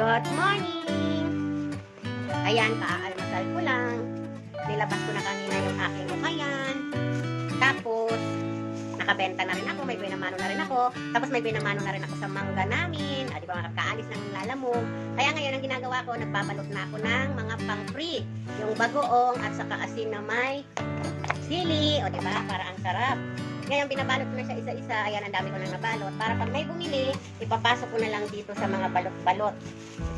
Good morning! Ayan, kaalmasal ko lang. Nilabas ko na kanina yung aking ukayan. Tapos, nakabenta na rin ako. May binamano na rin ako. Tapos may binamano na rin ako sa mangga namin. Ah, di ba, makakaalis ng lalamog. Kaya ngayon, ang ginagawa ko, nagpabalot na ako ng mga pang-free. Yung bagoong at saka asin na may sili. O, di ba? Para ang sarap. Ngayon, binabalot ko na siya isa-isa. Ayan, ang dami ko nang nabalot. Para pag may bumili, ipapasok ko na lang dito sa mga balot-balot.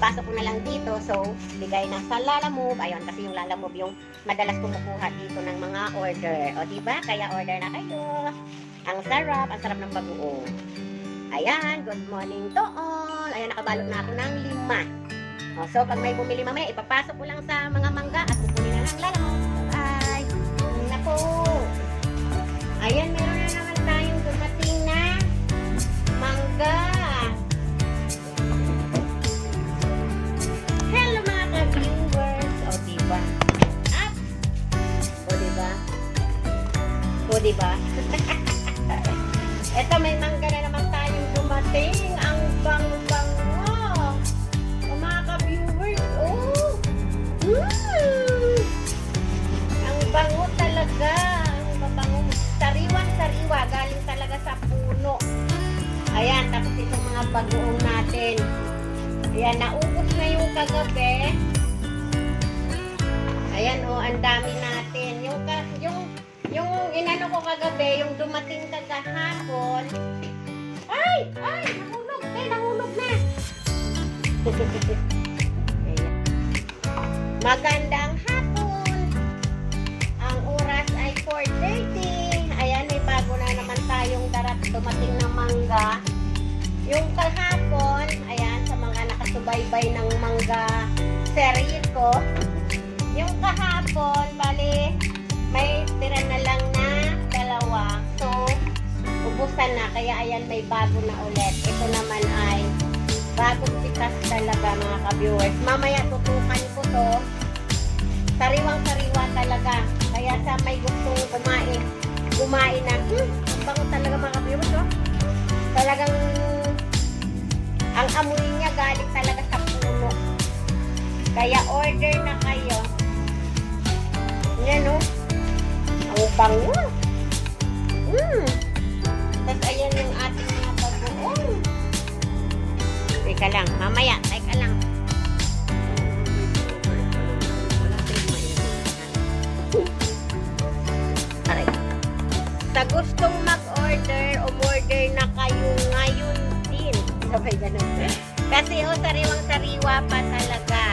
Ipasok ko na lang dito. So, bigay na sa Lalamove. Ayun, kasi yung Lalamove yung madalas kumukuha dito ng mga order. O, diba? Kaya order na kayo. Ang sarap. Ang sarap ng bagoong. Ayan, good morning to all. Ayan, nakabalot na ako ng lima. O, so, pag may bumili mamaya, ipapasok ko lang O, diba? Ito, may mangga na naman tayong dumating. Ang bang-bango. O, mga ka-viewers. Oh! Mm! Ang bango talaga. Ang babango. Sariwan-sariwa. Galing talaga sa puno. Ayan, tapos itong mga bagoong natin. Ayan, naubos na yung kagabi. Ayan, oh, ang dami natin. Kagabi, yung dumating kagahapon. Ay! Ay! Nahulog! Ay, nahulog na! Magandang hapon! Ang oras ay 4.30. Ayan, may bago na naman tayong darat dumating na mangga. Yung kahapon, ayan, sa mga nakasubaybay ng mangga series ko. Yung kahapon, ubusan na. Kaya ayan, may bago na ulit. Ito naman ay bagong pitas talaga mga ka-viewers. Mamaya tutukan ko to sariwang-sariwa talaga. Kaya sa may gustong kumain, kumain na, hmm, ang bango talaga mga viewers, oh. Talagang, ang amoy niya galing talaga sa puno. Kaya order na kayo. Teka lang, mamaya, teka lang. Aray. Sa gustong mag-order, umorder na kayo ngayon din. Sabay ganun. Kasi oh, sariwang-sariwa pa talaga.